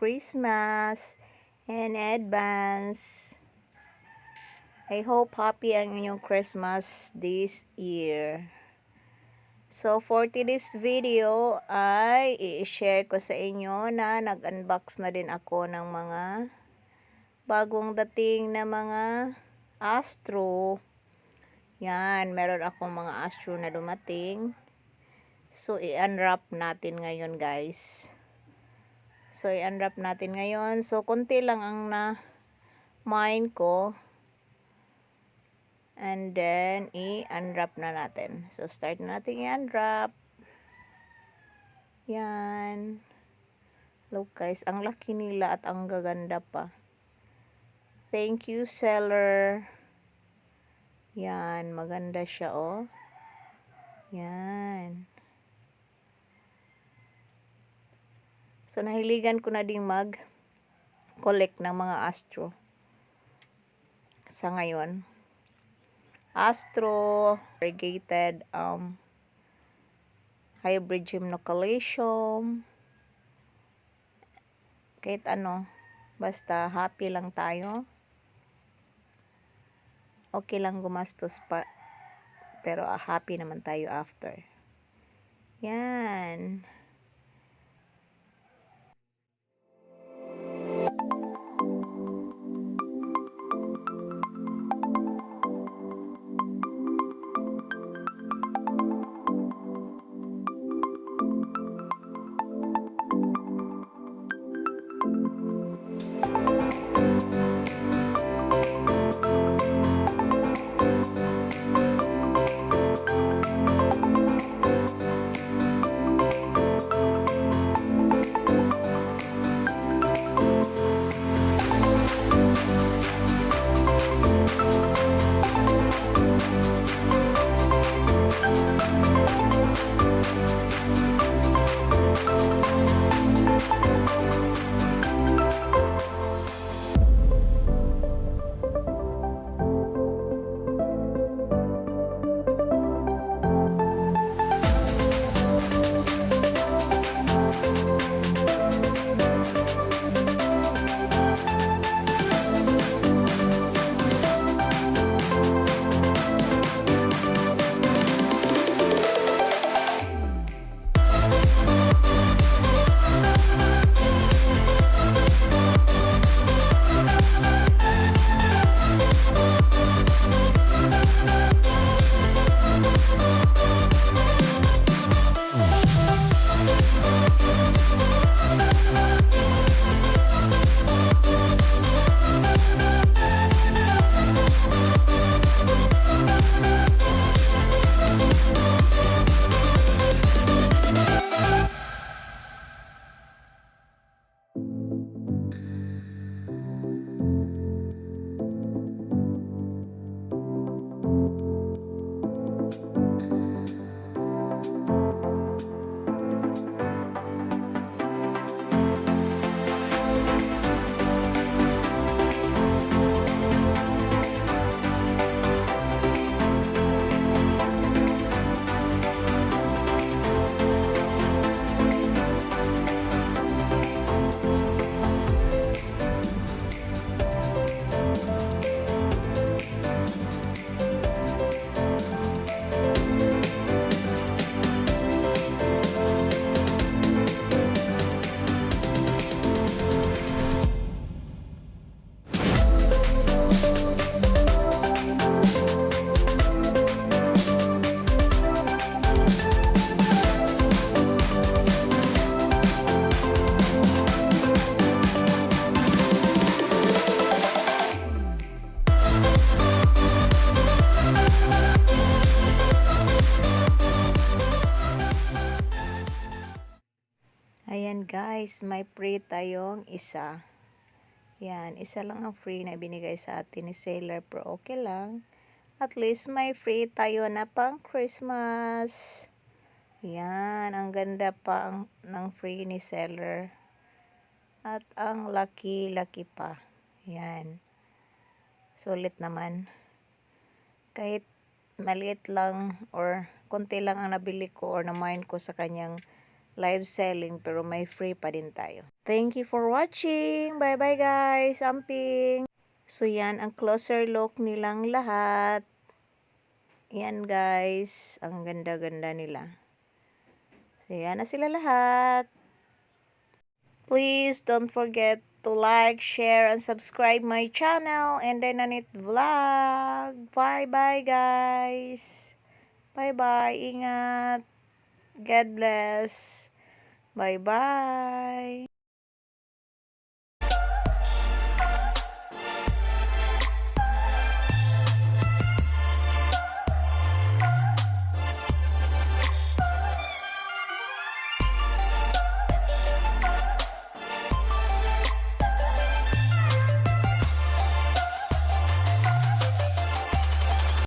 Christmas in advance. I hope happy ang inyong Christmas this year. So, for today's video ay i-share ko sa inyo na nag-unbox na din ako ng mga bagong dating na mga Astro. Yan, meron akong mga Astro na dumating. So, i-unwrap natin ngayon, guys. So, i-unwrap natin ngayon. So, konti lang ang na mine ko. And then, i-unwrap na natin. So, start na natin i-unwrap. Yan. Look, guys. Ang laki nila at ang gaganda pa. Thank you, seller. Yan. Maganda siya, oh. Yan. So, nahiligan ko na ding mag-collect ng mga astro. Sa ngayon. Astro, variegated, um, hybrid gymnocalycium, kahit ano, basta happy lang tayo. Okay lang gumastos pa, pero ah, happy naman tayo after. Yan. Ayan guys, may free tayong isa. Yan, isa lang ang free na binigay sa atin ni seller pero okay lang. At least may free tayo na pang Christmas. Yan, ang ganda pa ang, ng free ni seller. At ang laki-laki pa. Yan. Sulit naman. Kahit maliit lang or konti lang ang nabili ko or na-mine ko sa kanyang live selling pero may free pa din tayo. Thank you for watching. Bye-bye guys. Amping. So yan ang closer look nilang lahat. Yan guys. Ang ganda-ganda nila. So yan na sila lahat. Please don't forget to like, share, and subscribe my channel and Dynanit Vlog. Bye-bye guys. Bye-bye. Ingat. God bless. Bye-bye.